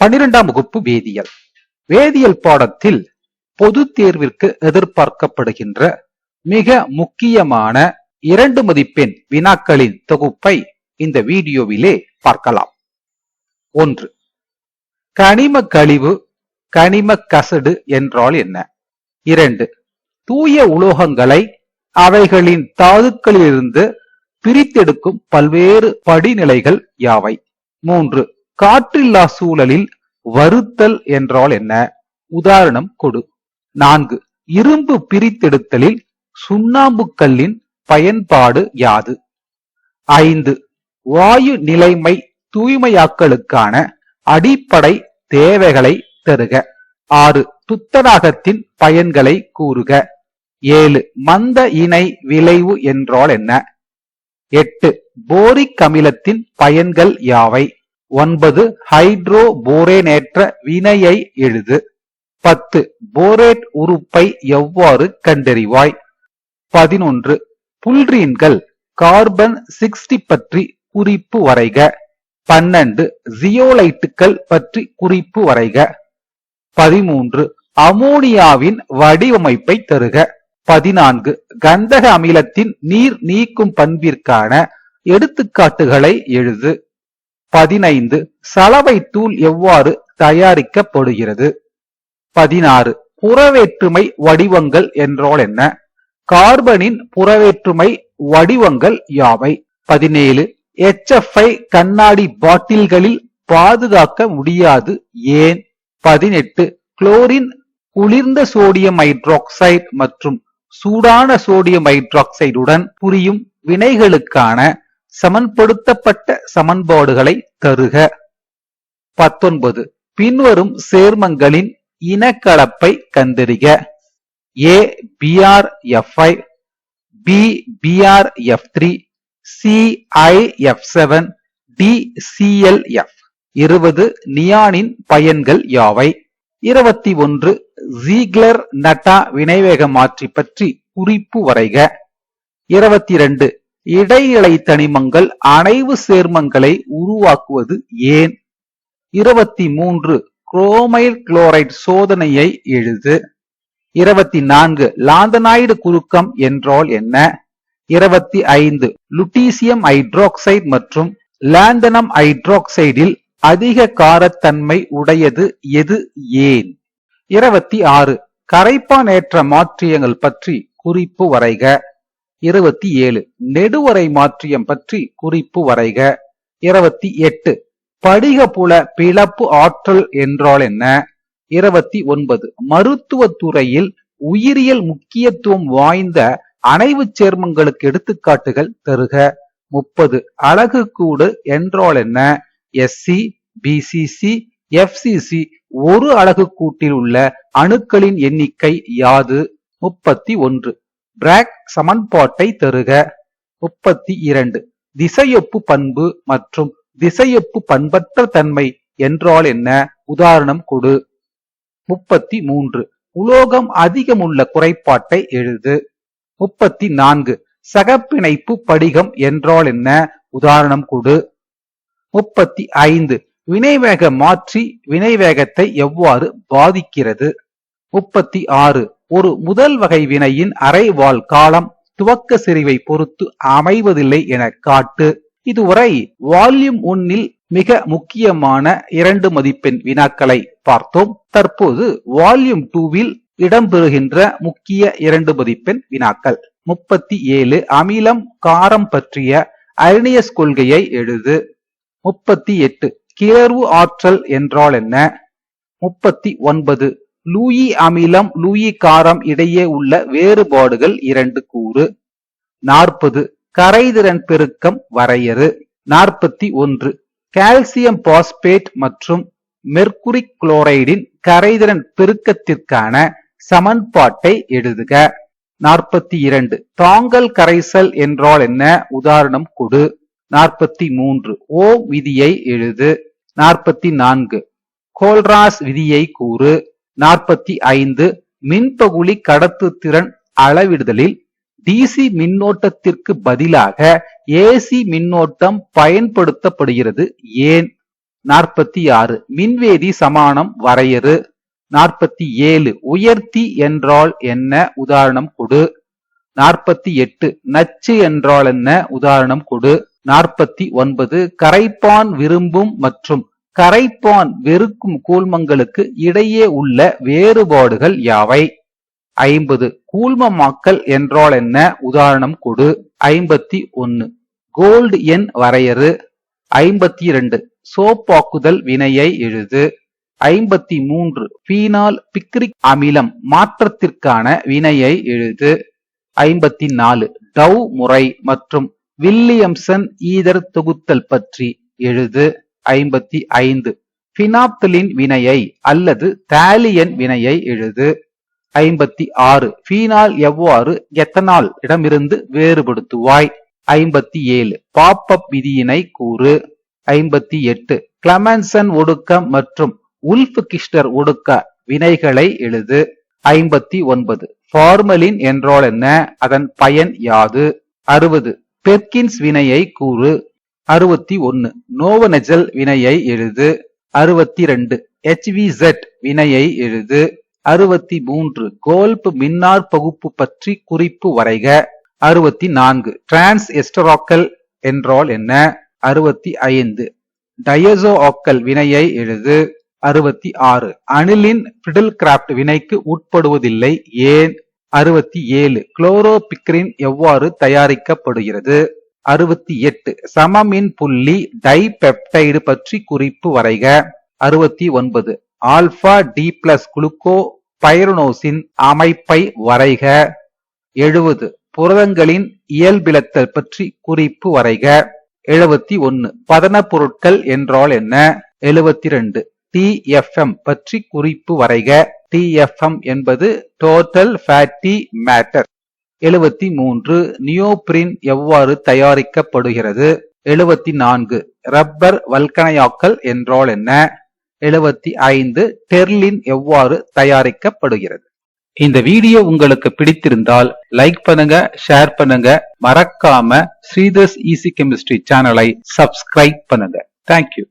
பன்னிரெண்டாம் வகுப்பு வேதியியல். வேதியியல் பாடத்தில் பொது தேர்விற்கு எதிர்பார்க்கப்படுகின்ற மிக முக்கியமான இரண்டு மதிப்பெண் வினாக்களின் தொகுப்பை இந்த வீடியோவிலே பார்க்கலாம். ஒன்று கனிம கழிவு கனிம கசடு என்றால் என்ன? இரண்டு தூய உலோகங்களை அவைகளின் தாதுக்களிலிருந்து பிரித்தெடுக்கும் பல்வேறு படிநிலைகள் யாவை? மூன்று காற்றில்லா சூழலில் வருத்தல் என்றால் என்ன? உதாரணம் கொடு. நான்கு. இரும்பு பிரித்தெடுத்தலில் சுண்ணாம்பு கல்லின் பயன்பாடு யாது? ஐந்து. வாயு நிலைமை தூய்மையாக்கலுக்கான அடிப்படை தேவைகளை தருக. ஆறு. துத்தநாகத்தின் பயன்களை கூறுக. ஏழு. மந்த இணை விளைவு என்றால் என்ன? எட்டு. போரிக் அமிலத்தின் பயன்கள் யாவை? ஒன்பது ஹைட்ரோ போரேனேற்ற வினையை எழுது. பத்து போரேட் உறுப்பை எவ்வாறு கண்டறிவாய்? பதினொன்று புல்ரீன்கள் கார்பன் சிக்ஸ்டி பற்றி குறிப்பு வரைக. பன்னெண்டு ஜியோலைட்டுகள் பற்றி குறிப்பு வரைக. பதிமூன்று அமோனியாவின் வடிவமைப்பை தருக. பதினான்கு கந்தக அமிலத்தின் நீர் நீக்கும் பண்பிற்கான எடுத்துக்காட்டுகளை எழுது. பதினைந்து சலவை தூள் எவ்வாறு தயாரிக்கப்படுகிறது? பதினாறு புறவேற்றுமை வடிவங்கள் என்றால் என்ன? கார்பனின் புறவேற்றுமை வடிவங்கள் யாவை? பதினேழு எச்எஃப்ஐ கண்ணாடி பாட்டில்களில் பாதுகாக்க முடியாது ஏன்? பதினெட்டு குளோரின் குளிர்ந்த சோடியம் ஹைட்ராக்சைடு மற்றும் சூடான சோடியம் ஹைட்ராக்சைடுடன் புரியும் வினைகளுக்கான சமன்படுத்தப்பட்ட சமன்பாடுகளை தருக. பத்தொன்பது. பின்வரும் சேர்மங்களின் இனக்கலப்பை கண்டறிக. A B R F I B B R F three C I F seven D C L F இருபது. நியானின் பயன்கள் யாவை? இருபத்தி ஒன்று. ஜீக்லர் நட்டா வினைவேக மாற்றி பற்றி குறிப்பு வரைக. இருபத்தி இரண்டு. இடைநிலை தனிமங்கள் அணைவு சேர்மங்களை உருவாக்குவது ஏன்? இருபத்தி மூன்று குரோமைல் குளோரைட் சோதனையை எழுது. இருபத்தி நான்கு லாந்தனாய்டு குறுக்கம் என்றால் என்ன? இருபத்தி ஐந்து லுட்டீசியம் ஹைட்ராக்சைடு மற்றும் லாந்தனம் ஹைட்ராக்சைடில் அதிக காரத்தன்மை உடையது எது ஏன்? இருபத்தி ஆறு கரைப்பானேற்ற மாற்றியங்கள் பற்றி குறிப்பு வரைக. இருபத்தி ஏழு. நெடுவரை மாற்றியம் பற்றி குறிப்பு வரைக. இருபத்தி எட்டு. படிக புல பிளப்பு ஆற்றல் என்றால் என்ன? இருபத்தி ஒன்பது. மருத்துவத்துறையில் உயிரியல் முக்கியத்துவம் வாய்ந்த அணைவு சேர்மங்களுக்கு எடுத்துக்காட்டுகள் தருக. முப்பது. அழகு கூடு என்றால் என்ன? எஸ்சி பிசிசி எஃப்சிசி ஒரு அலகு கூட்டில் உள்ள அணுக்களின் எண்ணிக்கை யாது? முப்பத்தி ஒன்று. பிராக் சமன்பாட்டை தருக. முப்பத்தி இரண்டு. திசையொப்பு பண்பு மற்றும் திசையொப்பு பண்பற்ற தன்மை என்றால் என்ன? உதாரணம் கொடு. முப்பத்தி மூன்று. உலோகம் அதிகமுள்ள குறைபாட்டை எழுது. முப்பத்தி நான்கு. சகப்பிணைப்பு படிகம் என்றால் என்ன? உதாரணம் கொடு. முப்பத்தி ஐந்து. வினைவேக மாற்றி வினைவேகத்தை எவ்வாறு பாதிக்கிறது? முப்பத்தி ஆறு. ஒரு முதல் வகை வினையின் அரைவால் காலம் துவக்க செறிவை பொறுத்து அமைவதில்லை என காட்டு. இதுவரை வால்யூம் ஒன்னில் மிக முக்கியமான இரண்டு மதிப்பெண் வினாக்களை பார்த்தோம். தற்போது வால்யூம் டூவில் இடம்பெறுகின்ற முக்கிய இரண்டு மதிப்பெண் வினாக்கள். முப்பத்தி ஏழு அமிலம் காரம் பற்றிய அர்னியஸ் கொள்கையை எழுது. முப்பத்தி எட்டு கிளர்வு ஆற்றல் என்றால் என்ன? முப்பத்தி ஒன்பது லூயி அமிலம் லூயி காரம் இடையே உள்ள வேறுபாடுகள் இரண்டு கூறு. நாற்பது. கரைதிறன் பெருக்கம் வரையறு. நாற்பத்தி ஒன்று. கால்சியம் பாஸ்பேட் மற்றும் மெர்குரி குளோரைடின் கரைதிறன் பெருக்கத்திற்கான சமன்பாட்டை எழுதுக. நாற்பத்தி இரண்டு. தாங்கல் கரைசல் என்றால் என்ன? உதாரணம் கொடு. நாற்பத்தி மூன்று. ஓ விதியை எழுது. நாற்பத்தி நான்கு. கோல்ராஸ் விதியை கூறு. நாற்பத்தி ஐந்து மின்பகுளி கடத்து திறன் அளவிடுதலில் டிசி மின்னோட்டத்திற்கு பதிலாக ஏசி மின்னோட்டம் பயன்படுத்தப்படுகிறது. ஏன்? நாற்பத்தி ஆறு மின்வேதி சமானம் வரையறு. நாற்பத்தி ஏழு உயர்த்தி என்றால் என்ன? உதாரணம் கொடு. நாற்பத்தி எட்டு நச்சு என்றால் என்ன? உதாரணம் கொடு. நாற்பத்தி ஒன்பது கரைப்பான் விரும்பும் மற்றும் கரைப்பான் வெறுக்கும் கூழ்மங்களுக்கு இடையே உள்ள வேறுபாடுகள் யாவை? ஐம்பது. கூழ்மமாக்கல் என்றால் என்ன? உதாரணம் கொடு. ஐம்பத்தி ஒன்னு. கோல்டு எண் வரையறு. ஐம்பத்தி இரண்டு. சோப்பாக்குதல் வினையை எழுது. ஐம்பத்தி மூன்று. பீனால் பிக்ரிக் அமிலம் மாற்றத்திற்கான வினையை எழுது. ஐம்பத்தி நாலு. டவ் முறை மற்றும் வில்லியம்சன் ஈதர் தொகுத்தல் பற்றி எழுது. ஐம்பத்தி ஐந்து. பினாப்தலின் வினையை அல்லது தாலியன் வினையை எழுது. ஐம்பத்தி ஆறு. பீனால் எவ்வாறு எத்தனால் இடமிருந்து வேறுபடுத்துவாய்? ஐம்பத்தி ஏழு. பாப்பப் விதியினை கூறு. ஐம்பத்தி எட்டு. கிளமன்சன் ஒடுக்கம் மற்றும் உல்ஃப் கிஸ்டர் ஒடுக்க வினைகளை எழுது. ஐம்பத்தி ஒன்பது. ஃபார்மலின் என்றால் என்ன? அதன் பயன் யாது? அறுபது. பெர்கின்ஸ் வினையை கூறு. அறுபத்தி ஒன்னு. நோவனஜல் வினையை எழுது. அறுபத்தி ரெண்டு. ஹெச்விசெட் வினையை எழுது. அறுபத்தி மூன்று. கோல்ப் மின்னார் பகுப்பு பற்றி குறிப்பு வரைக. அறுபத்தி நான்கு. டிரான்ஸ் எஸ்டராக்கல் என்றால் என்ன? அறுபத்தி ஐந்து. டயசோ ஆக்கல் வினையை எழுது. அறுபத்தி ஆறு. அணிலின் பிடில் கிராப்ட் வினைக்கு உட்படுவதில்லை. ஏன்? அறுபத்தி ஏழு. குளோரோபிக்ரின் எவ்வாறு தயாரிக்கப்படுகிறது? அறுபத்தி எட்டு. சமமின் புள்ளி டைபெப்டைடு பற்றி குறிப்பு வரைக. அறுபத்தி ஒன்பது. ஆல்பா டி பிளஸ் குளுக்கோ பைரனோசின் அமைப்பை வரைக. எழுபது. புரதங்களின் இயல்பிலத்தல் பற்றி குறிப்பு வரைக. எழுபத்தி ஒன்னு பதன பொருட்கள் என்றால் என்ன? எழுபத்தி ரெண்டு. டிஎஃப்எம் பற்றி குறிப்பு வரைக. டிஎஃப்எம் என்பது டோட்டல் ஃபேட்டி மேட்டர் எழுபத்தி மூன்று நியோபிரின் எவ்வாறு தயாரிக்கப்படுகிறது? எழுபத்தி நான்கு ரப்பர் வல்கனையாக்கல் என்றால் என்ன? எழுபத்தி ஐந்து டெர்லின் எவ்வாறு தயாரிக்கப்படுகிறது? இந்த வீடியோ உங்களுக்கு பிடித்திருந்தால் லைக் பண்ணுங்க ஷேர் பண்ணுங்க. மறக்காம ஸ்ரீதர்ஸ் ஈசி கெமிஸ்ட்ரி சேனலை சப்ஸ்கிரைப் பண்ணுங்க. Thank you